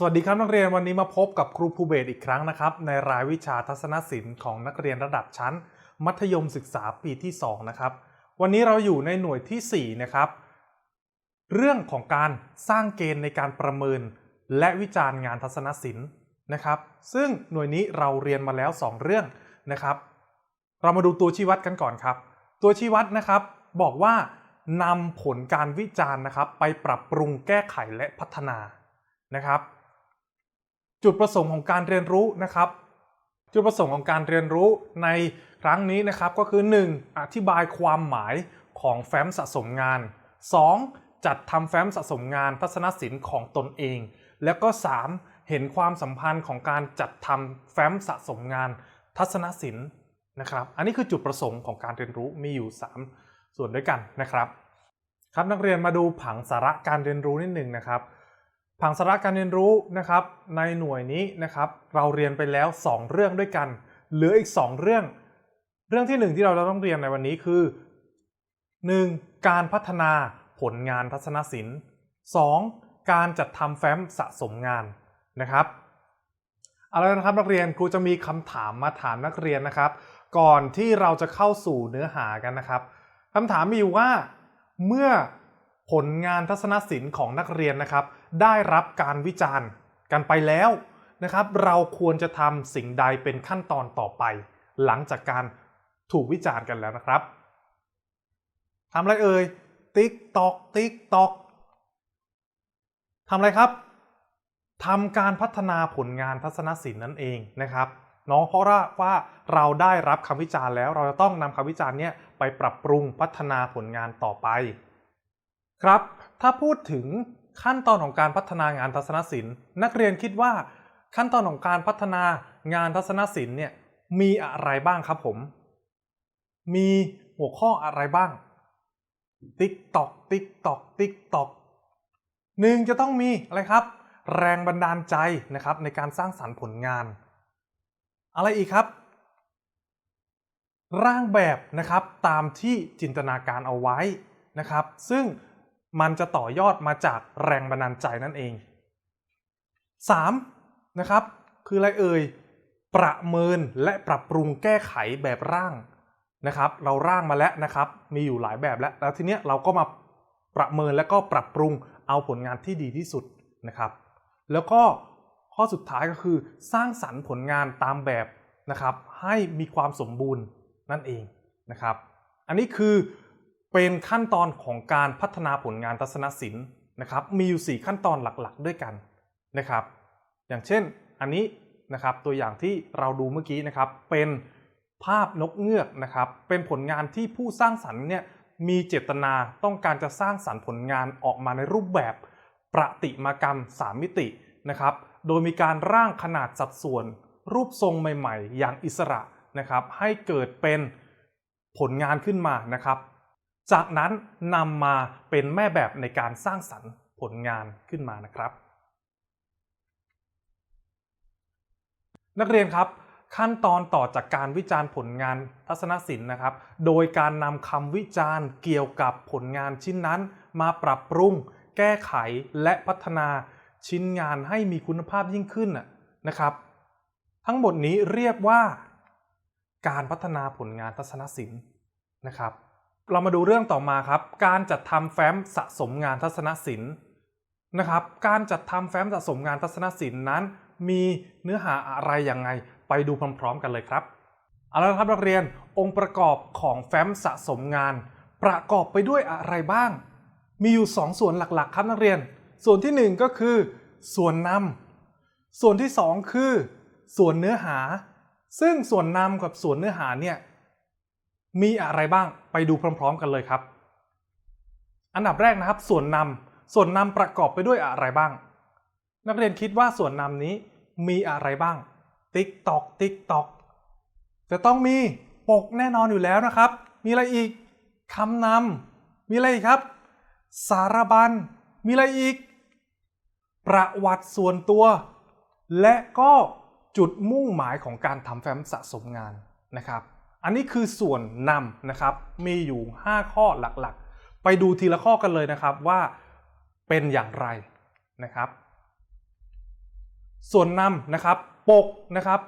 สวัสดีครับนักเรียนวันนี้มาพบกับครูภูเบศอีกครั้งนะครับ ในรายวิชาทัศนศิลป์ของนักเรียนระดับชั้น มัธยมศึกษาปีที่ 2 นะครับ วันนี้เราอยู่ในหน่วยทีสี่ 4 นะครับ เรื่องของการสร้างเกณฑ์ในการประเมิน และวิจารณ์งานทัศนศิลป์นะครับ ซึ่งหน่วยนี้เราเรียนมาแล้ว 2 เรื่องนะครับ เรามาดูตัวชี้วัดกันก่อนครับ ตัวชี้วัดนะครับบอกว่านำผลการวิจารณ์นะครับ ไปปรับปรุงแก้ไขและพัฒนานะครับ จุดประสงค์ของการเรียนรู้นะครับ จุดประสงค์ของการเรียนรู้ในครั้งนี้นะครับก็คือ 1. อธิบายความหมายของแฟ้มสะสมงาน 2. จัดทำแฟ้มสะสมงานทัศนศิลป์ของตนเอง แล้วก็ 3. เห็นความสัมพันธ์ของการจัดทำแฟ้มสะสมงานทัศนศิลป์นะครับ อันนี้คือจุดประสงค์ของการเรียนรู้มีอยู่ 3 ส่วนด้วยกันนะครับ ครับนักเรียนมาดูผังสาระการเรียนรู้นิดหนึ่งนะครับ ผังสาระการเรียนรู้นะครับในหน่วยนี้นะครับเราเรียนไปแล้ว 2 เรื่องด้วยกัน เหลืออีก 2 เรื่อง เรื่องที่ 1 ที่เราจะต้องเรียนในวันนี้คือ 1. การพัฒนาผลงานทัศนศิลป์ 2. การจัดทำแฟ้มสะสมงานนะครับเอาละนะครับนักเรียนครูจะมีคำถามมาถามนักเรียนนะครับ ก่อนที่เราจะเข้าสู่เนื้อหากันนะครับคำถามมีอยู่ว่าเมื่อ ผลงานทัศนศิลป์ของนักเรียนนะครับ ได้รับการวิจารณ์กันไปแล้วนะครับ เราควรจะทำสิ่งใดเป็นขั้นตอนต่อไป หลังจากการถูกวิจารณ์กันแล้วนะครับทำอะไรเอ่ยติ๊กตอกติ๊กตอกทำอะไรครับทำการพัฒนาผลงานทัศนศิลป์นั่นเองนะครับเนาะเพราะว่าเราได้รับคำวิจารณ์แล้ว เราจะต้องนำคำวิจารณ์เนี้ยไปปรับปรุงพัฒนาผลงานต่อไป ครับ ถ้าพูดถึงขั้นตอนของการพัฒนางานทัศนศิลป์ นักเรียนคิดว่าขั้นตอนของการพัฒนางานทัศนศิลป์เนี่ยมีอะไรบ้างครับผม มีหัวข้ออะไรบ้าง ติ๊กตอกติ๊กตอกติ๊กตอกหนึ่งจะต้องมีอะไรครับ แรงบันดาลใจนะครับในการสร้างสรรค์ผลงาน อะไรอีกครับ ร่างแบบนะครับตามที่จินตนาการเอาไว้นะครับ ซึ่ง มันจะต่อยอดมาจากแรงบันดาลใจนั่นเอง 3. นะครับ คืออะไรเอ่ย ประเมินและปรับปรุงแก้ไขแบบร่างนะครับ เราร่างมาแล้วนะครับ มีอยู่หลายแบบแล้ว แล้วทีเนี้ยเราก็มาประเมินและก็ปรับปรุงเอาผลงานที่ดีที่สุดนะครับ แล้วก็ข้อสุดท้ายก็คือสร้างสรรค์ผลงานตามแบบนะครับ ให้มีความสมบูรณ์นั่นเองนะครับ อันนี้คือ เป็นขั้นตอนของการพัฒนาผลงานทัศนศิลป์นะครับ มีอยู่ 4 ขั้นตอนหลักๆ ด้วยกันนะครับ อย่างเช่นอันนี้นะครับตัวอย่างที่เราดูเมื่อกี้นะครับ เป็นภาพนกเงือกนะครับ เป็นผลงานที่ผู้สร้างสรรค์เนี่ยมีเจตนาต้องการจะสร้างสรรค์ผลงานออกมาในรูปแบบ ประติมากรรม 3 มิตินะครับ โดยมีการร่างขนาดสัดส่วน รูปทรงใหม่ ๆ อย่างอิสระนะครับ ให้เกิดเป็นผลงานขึ้นมานะครับ จากนั้นนำมาเป็นแม่แบบในการสร้างสรรค์ผลงานขึ้นมานะครับ นักเรียนครับขั้นตอนต่อจากการวิจารณ์ผลงานทัศนศิลป์นะครับ โดยการนำคำวิจารณ์เกี่ยวกับผลงานชิ้นนั้น มาปรับปรุง แก้ไขและพัฒนาชิ้นงานให้มีคุณภาพยิ่งขึ้นนะครับ ทั้งหมดนี้เรียกว่า การพัฒนาผลงานทัศนศิลป์นะครับ เรามาดูเรื่องต่อมาครับ การจัดทำแฟ้มสะสมงานทัศนศิลป์นะครับ การจัดทำแฟ้มสะสมงานทัศนศิลป์นั้น มีเนื้อหาอะไรยังไง ไปดูพร้อมๆกันเลยครับเอาละครับนักเรียนองค์ประกอบของแฟ้มสะสมงาน ประกอบไปด้วยอะไรบ้าง มีอยู่ 2 ส่วนหลักๆ ครับนักเรียน ส่วนที่ 1 ก็คือ ส่วนนำส่วนที่ 2 คือ ส่วนเนื้อหา ซึ่งส่วนนำกับส่วนเนื้อหาเนี่ย มีอะไรบ้างไปดูพร้อม ๆ กันเลยครับ อันดับแรกนะครับ ส่วนนำส่วนนำประกอบไปด้วยอะไรบ้าง นักเรียนคิดว่าส่วนนำนี้มีอะไรบ้าง ติ๊กตอกติ๊กตอกจะต้องมีปกแน่นอนอยู่แล้วนะครับ มีอะไรอีกคำนำมีอะไรอีกครับ สารบัญมีอะไรอีก ประวัติส่วนตัว และก็จุดมุ่งหมายของการทำแฟ้มสะสมงานนะครับ อันนี้คือส่วนนำนะครับ มีอยู่ 5 ข้อหลักๆ ไปดูทีละข้อกันเลยนะครับว่าเป็นอย่างไรนะครับ ส่วนนำนะครับ ปกนะครับ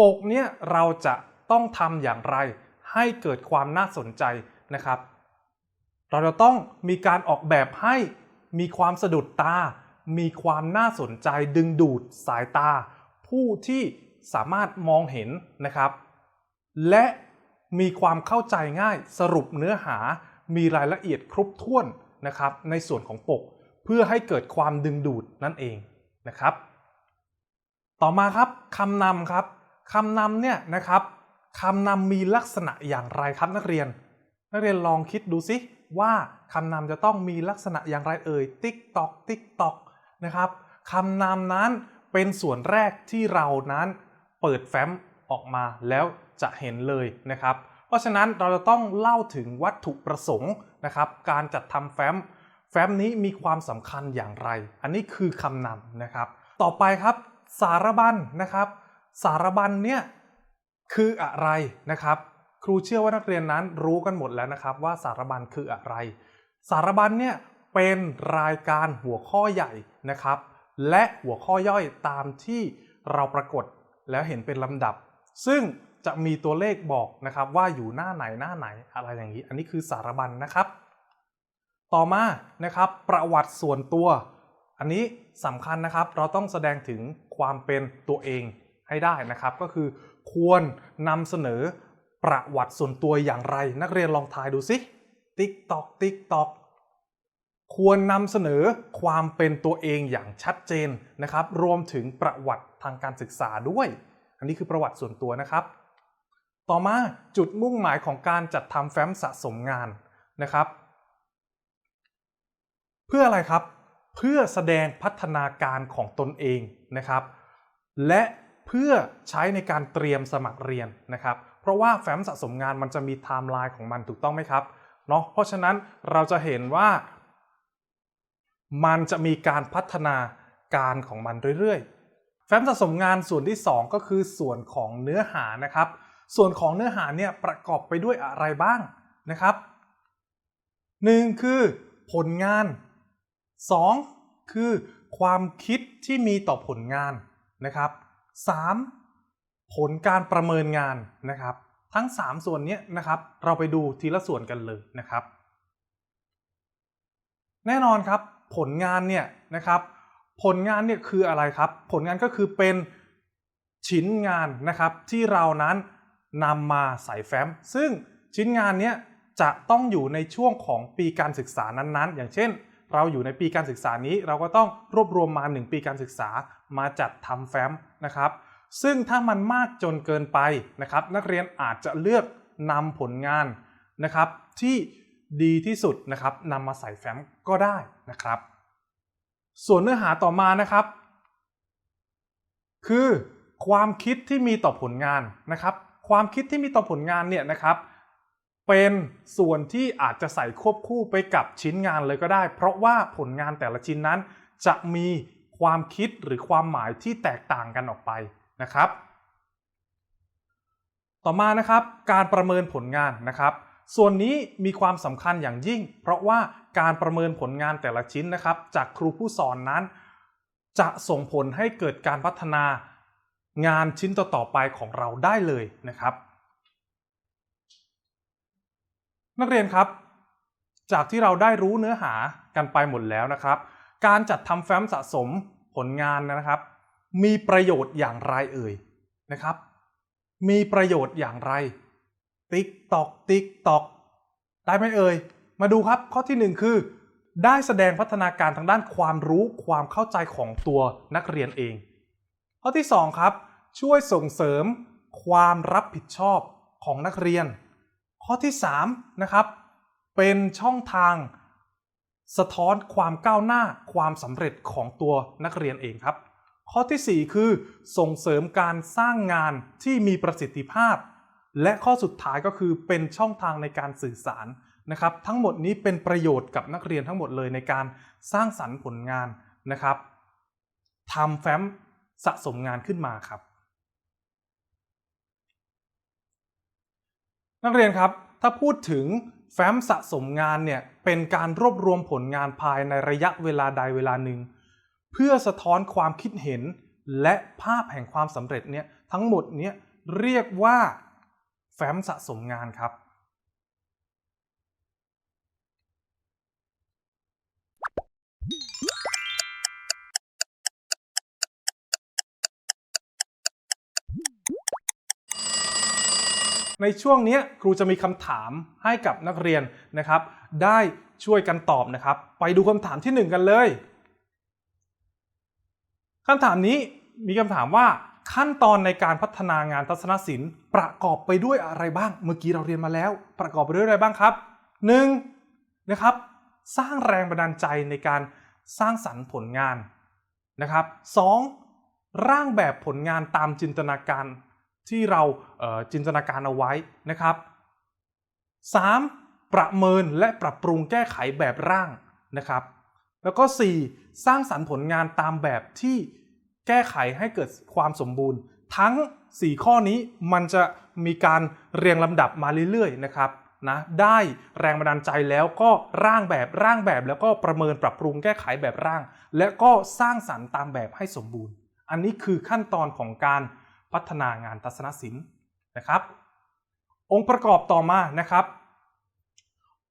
ปกเนี่ยเราจะต้องทำอย่างไร ให้เกิดความน่าสนใจนะครับ เราจะต้องมีการออกแบบให้มีความสะดุดตา มีความน่าสนใจดึงดูดสายตา ผู้ที่สามารถมองเห็นนะครับ และมีความเข้าใจง่ายสรุปเนื้อหามีรายละเอียดครบถ้วนนะครับในส่วนของปก เพื่อให้เกิดความดึงดูดนั่นเองนะครับ ต่อมาครับคำนำครับคำนำเนี่ยนะครับคำนำมีลักษณะอย่างไรครับนักเรียน นักเรียนลองคิดดูสิว่าคำนำจะต้องมีลักษณะอย่างไรเอ่ยติ๊กตอกติ๊กตอกนะครับคำนำนั้นเป็นส่วนแรกที่เรานั้นเปิดแฟ้มออกมาแล้ว จะเห็นเลยนะครับ เพราะฉะนั้นเราจะต้องเล่าถึงวัตถุประสงค์นะครับ การจัดทำแฟ้ม แฟ้มนี้มีความสำคัญอย่างไร อันนี้คือคำนำนะครับ ต่อไปครับสารบัญนะครับ สารบัญเนี่ยคืออะไรนะครับ ครูเชื่อว่านักเรียนนั้นรู้กันหมดแล้วนะครับ ว่าสารบัญคืออะไร สารบัญเนี่ยเป็นรายการหัวข้อใหญ่นะครับ และหัวข้อย่อยตามที่เราปรากฏแล้วเห็นเป็นลำดับ ซึ่ง จะมีตัวเลขบอกนะครับว่าอยู่หน้าไหนหน้าไหนอะไรอย่างนี้ อันนี้คือสารบัญนะครับ ต่อมานะครับประวัติส่วนตัว อันนี้สำคัญนะครับ เราต้องแสดงถึงความเป็นตัวเองให้ได้นะครับ ก็คือควรนำเสนอประวัติส่วนตัวอย่างไร นักเรียนลองทายดูสิติ๊กตอกติ๊กตอกควรนำเสนอความเป็นตัวเองอย่างชัดเจนนะครับ รวมถึงประวัติทางการศึกษาด้วย อันนี้คือประวัติส่วนตัวนะครับ ต่อมาจุดมุ่งหมายของการจัดทำแฟ้มสะสมงานนะครับ เพื่ออะไรครับ เพื่อแสดงพัฒนาการของตนเองนะครับ และเพื่อใช้ในการเตรียมสมัครเรียนนะครับ เพราะว่าแฟ้มสะสมงานมันจะมีไทม์ไลน์ของมันถูกต้องไหมครับเนาะเพราะฉะนั้นเราจะเห็นว่า มันจะมีการพัฒนาการของมันเรื่อยๆ แฟ้มสะสมงานส่วนที่ 2 ก็คือส่วนของเนื้อหานะครับ ส่วนของเนื้อหาเนี่ยประกอบไปด้วยอะไรบ้างนะครับ 1. คือผลงาน 2. คือความคิดที่มีต่อผลงานนะครับ 3. ผลการประเมินงานนะครับ ทั้ง 3 ส่วนนี้นะครับ เราไปดูทีละส่วนกันเลยนะครับ แน่นอนครับผลงานเนี่ยนะครับ ผลงานเนี่ยคืออะไรครับ ผลงานก็คือเป็นชิ้นงานนะครับที่เรานั้น นำมาใส่แฟ้ม ซึ่งชิ้นงานนี้จะต้องอยู่ในช่วงของปีการศึกษานั้นๆ อย่างเช่น เราอยู่ในปีการศึกษานี้ เราก็ต้องรวบรวมมา 1 ปีการศึกษามาจัดทำแฟ้มนะครับ ซึ่งถ้ามันมากจนเกินไปนะครับ นักเรียนอาจจะเลือกนำผลงานนะครับ ที่ดีที่สุดนะครับนำมาใส่แฟ้มก็ได้นะครับ ส่วนเนื้อหาต่อมานะครับ คือความคิดที่มีต่อผลงานนะครับ ความคิดที่มีต่อผลงานเนี่ยนะครับเป็นส่วนที่อาจจะใส่ควบคู่ไปกับชิ้นงานเลยก็ได้ เพราะว่าผลงานแต่ละชิ้นนั้น จะมีความคิดหรือความหมายที่แตกต่างกันออกไปนะครับ ต่อมานะครับการประเมินผลงานนะครับ ส่วนนี้มีความสำคัญอย่างยิ่ง เพราะว่าการประเมินผลงานแต่ละชิ้นนะครับ จากครูผู้สอนนั้น จะส่งผลให้เกิดการพัฒนา งานชิ้นต่อๆไปของเราได้เลยนะครับ นักเรียนครับ จากที่เราได้รู้เนื้อหากันไปหมดแล้วนะครับ การจัดทำแฟ้มสะสมผลงานนะครับ มีประโยชน์อย่างไรเอ่ยนะครับ มีประโยชน์อย่างไร ติ๊กตอกติ๊กตอกได้ไหมเอ่ยมาดูครับข้อที่ 1 คือ ได้แสดงพัฒนาการทางด้านความรู้ความเข้าใจของตัวนักเรียนเอง ข้อที่ 2 ครับ ช่วยส่งเสริมความรับผิดชอบของนักเรียน ข้อที่3นะครับเป็นช่องทางสะท้อนความก้าวหน้าความสำเร็จของตัวนักเรียนเองครับ ข้อที่ 4 คือส่งเสริมการสร้างงานที่มีประสิทธิภาพ และข้อสุดท้ายก็คือเป็นช่องทางในการสื่อสารนะครับ ทั้งหมดนี้เป็นประโยชน์กับนักเรียนทั้งหมดเลยในการสร้างสรรค์ผลงานนะครับทำแฟ้ม สะสมงานขึ้นมาครับ นักเรียนครับ ถ้าพูดถึงแฟ้มสะสมงานเนี่ยเป็นการรวบรวมผลงานภายในระยะเวลาใดเวลาหนึ่ง เพื่อสะท้อนความคิดเห็นและภาพแห่งความสำเร็จเนี่ยทั้งหมดเนี่ยเรียกว่าแฟ้มสะสมงานครับ ในช่วงนี้ครูจะมีคำถามให้กับนักเรียนนะครับ ได้ช่วยกันตอบนะครับ ไปดูคำถามที่หนึ่งกันเลยคำถามนี้มีคำถามว่าขั้นตอนในการพัฒนางานทัศนศิลป์ ประกอบไปด้วยอะไรบ้าง เมื่อกี้เราเรียนมาแล้ว ประกอบไปด้วยอะไรบ้างครับ 1. นะครับ สร้างแรงบันดาลใจในการสร้างสรรค์ผลงานนะครับ 2. ร่างแบบผลงานตามจินตนาการ ที่เราเจินตนาการเอาไว้นะครับ 3. ประเมินและปรับปรุงแก้ไขแบบร่างนะครับ แล้วก็ 4. สร้างสรรค์ผลงานตามแบบที่แก้ไขให้เกิดความสมบูรณ์ ทั้ง 4 ข้อนี้มันจะมีการเรียงลำดับมาเรื่อยๆนะครับนะได้แรงบันดาลใจแล้วก็ร่างแบบร่างแบบ แล้วก็ประเมินปรับปรุงแก้ไขแบบร่าง และก็สร้างสรรค์ตามแบบให้สมบูรณ์ อันนี้คือขั้นตอนของการ พัฒนางานทัศนศิลป์นะครับ องค์ประกอบต่อมานะครับ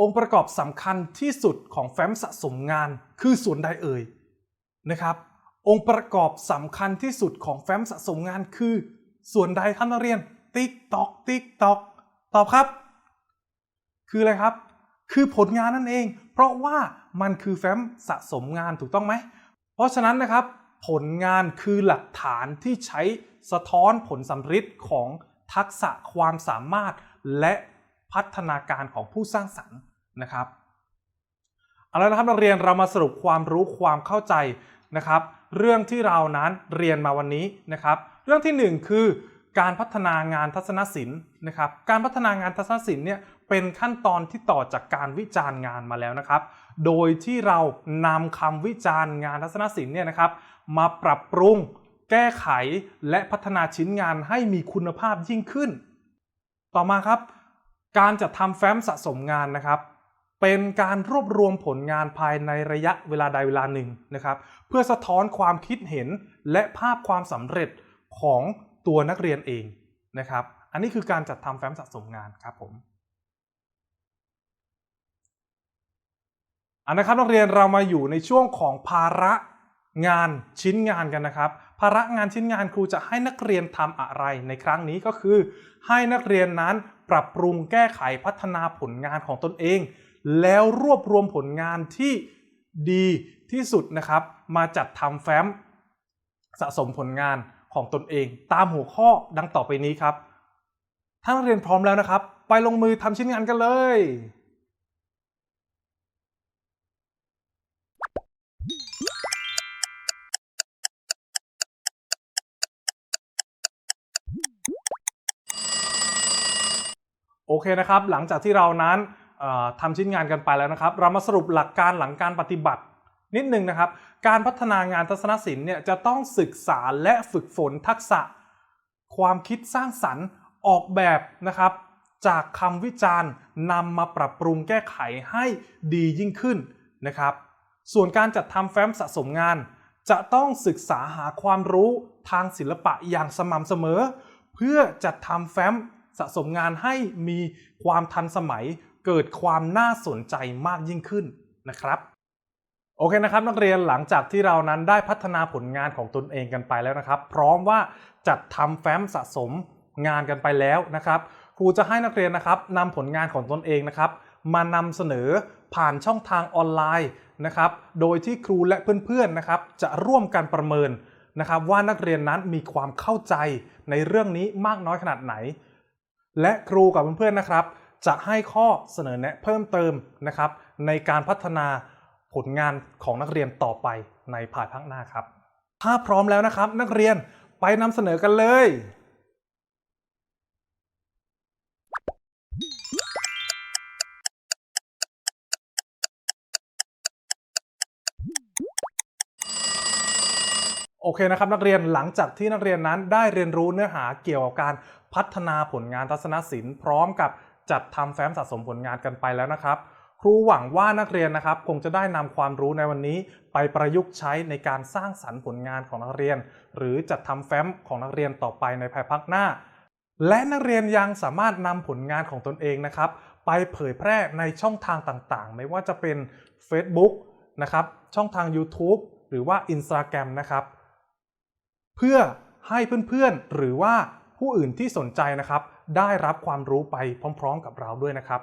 องค์ประกอบสำคัญที่สุดของแฟ้มสะสมงานคือส่วนใดเอ่ยนะครับ องค์ประกอบสำคัญที่สุดของแฟ้มสะสมงานคือ ส่วนใดท่านนักเรียน ติ๊กตอกติ๊กตอกตอบครับ คืออะไรครับ คือผลงานนั่นเอง เพราะว่ามันคือแฟ้มสะสมงานถูกต้องไหม เพราะฉะนั้นนะครับ ผลงานคือหลักฐานที่ใช้สะท้อนผลสำฤทธิ์ของทักษะความสามารถและพัฒนาการของผู้สร้างสรรค์นะครับเอาละนะครับนักเรียนเรามาสรุปความรู้ความเข้าใจนะครับ เรื่องที่เรานั้นเรียนมาวันนี้นะครับ เรื่องที่หนึ่งคือการพัฒนางานทัศนศิลป์นะครับ การพัฒนางานทัศนศิลป์เนี่ยเป็นขั้นตอนที่ต่อจากการวิจารณ์งานมาแล้วนะครับ โดยที่เรานำคำวิจารณ์งานทัศนศิลป์เนี่ยนะครับ มาปรับปรุง แก้ไขและพัฒนาชิ้นงานให้มีคุณภาพยิ่งขึ้น ต่อมาครับ การจัดทำแฟ้มสะสมงานนะครับเป็นการรวบรวมผลงานภายในระยะเวลาใดเวลาหนึ่งนะครับ เพื่อสะท้อนความคิดเห็นและภาพความสำเร็จของตัวนักเรียนเองนะครับ อันนี้คือการจัดทำแฟ้มสะสมงานครับผมอันนะครับนักเรียนเรามาอยู่ในช่วงของภาระ งานชิ้นงานกันนะครับ ภาระงานชิ้นงานครูจะให้นักเรียนทำอะไรในครั้งนี้ก็คือ ให้นักเรียนนั้นปรับปรุงแก้ไขพัฒนาผลงานของตนเอง แล้วรวบรวมผลงานที่ดีที่สุดนะครับ มาจัดทำแฟ้มสะสมผลงานของตนเอง ตามหัวข้อดังต่อไปนี้ครับ ถ้านักเรียนพร้อมแล้วนะครับ ไปลงมือทำชิ้นงานกันเลย โอเคนะครับ หลังจากที่เรานั้นเอ่อทำชิ้นงานกันไปแล้วนะครับ เรามาสรุปหลักการหลังการปฏิบัตินิดนึงนะครับ การพัฒนางานทัศนศิลป์เนี่ยจะต้องศึกษาและฝึกฝนทักษะ ความคิดสร้างสรรค์ออกแบบนะครับ จากคำวิจารณ์นำมาปรับปรุงแก้ไขให้ดียิ่งขึ้นนะครับ ส่วนการจัดทำแฟ้มสะสมงาน จะต้องศึกษาหาความรู้ทางศิลปะอย่างสม่ำเสมอ เพื่อจัดทำแฟ้ม สะสมงานให้มีความทันสมัยเกิดความน่าสนใจมากยิ่งขึ้นนะครับโอเคนะครับนักเรียนหลังจากที่เรานั้นได้พัฒนาผลงานของตนเองกันไปแล้วนะครับ พร้อมว่าจัดทำแฟ้มสะสมงานกันไปแล้วนะครับครูจะให้นักเรียนนะครับนำผลงานของตนเองนะครับมานำเสนอผ่านช่องทางออนไลน์นะครับโดยที่ครูและเพื่อนๆนะครับจะร่วมกันประเมินนะครับว่านักเรียนนั้นมีความเข้าใจในเรื่องนี้มากน้อยขนาดไหน และครูกับเพื่อนๆนะครับ จะให้ข้อเสนอแนะเพิ่มเติมนะครับ ในการพัฒนาผลงานของนักเรียนต่อไปในภายภาคหน้าครับ ถ้าพร้อมแล้วนะครับ นักเรียนไปนำเสนอกันเลย อเคนะครับนักเรียนหลังจากที่นักเรียนนั้นได้เรียนรู้เนื้อหาเกี่ยวกับการพัฒนาผลงานทัศนศิลป์พร้อมกับจัดทำแฟ้มสะสมผลงานกันไปแล้วนะครับ ครูหวังว่านักเรียนนะครับ คงจะได้นำความรู้ในวันนี้ ไปประยุกต์ใช้ในการสร้างสรรค์ผลงานของนักเรียน หรือจัดทำแฟ้มของนักเรียนต่อไปในภายภาคหน้า และนักเรียนยังสามารถนำผลงานของตนเองนะครับ ไปเผยแพร่ในช่องทางต่างๆ ไม่ว่าจะเป็น Facebook นะครับช่องทาง YouTube หรือว่า Instagram นะครับ เพื่อให้เพื่อนๆ หรือว่าผู้อื่นที่สนใจนะครับ ได้รับความรู้ไปพร้อม ๆ กับเราด้วยนะครับ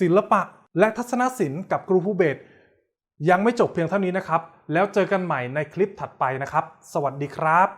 ศิลปะและทัศนศิลป์กับครูภูเบศยังไม่จบเพียงเท่านี้นะครับ แล้วเจอกันใหม่ในคลิปถัดไปนะครับ สวัสดีครับ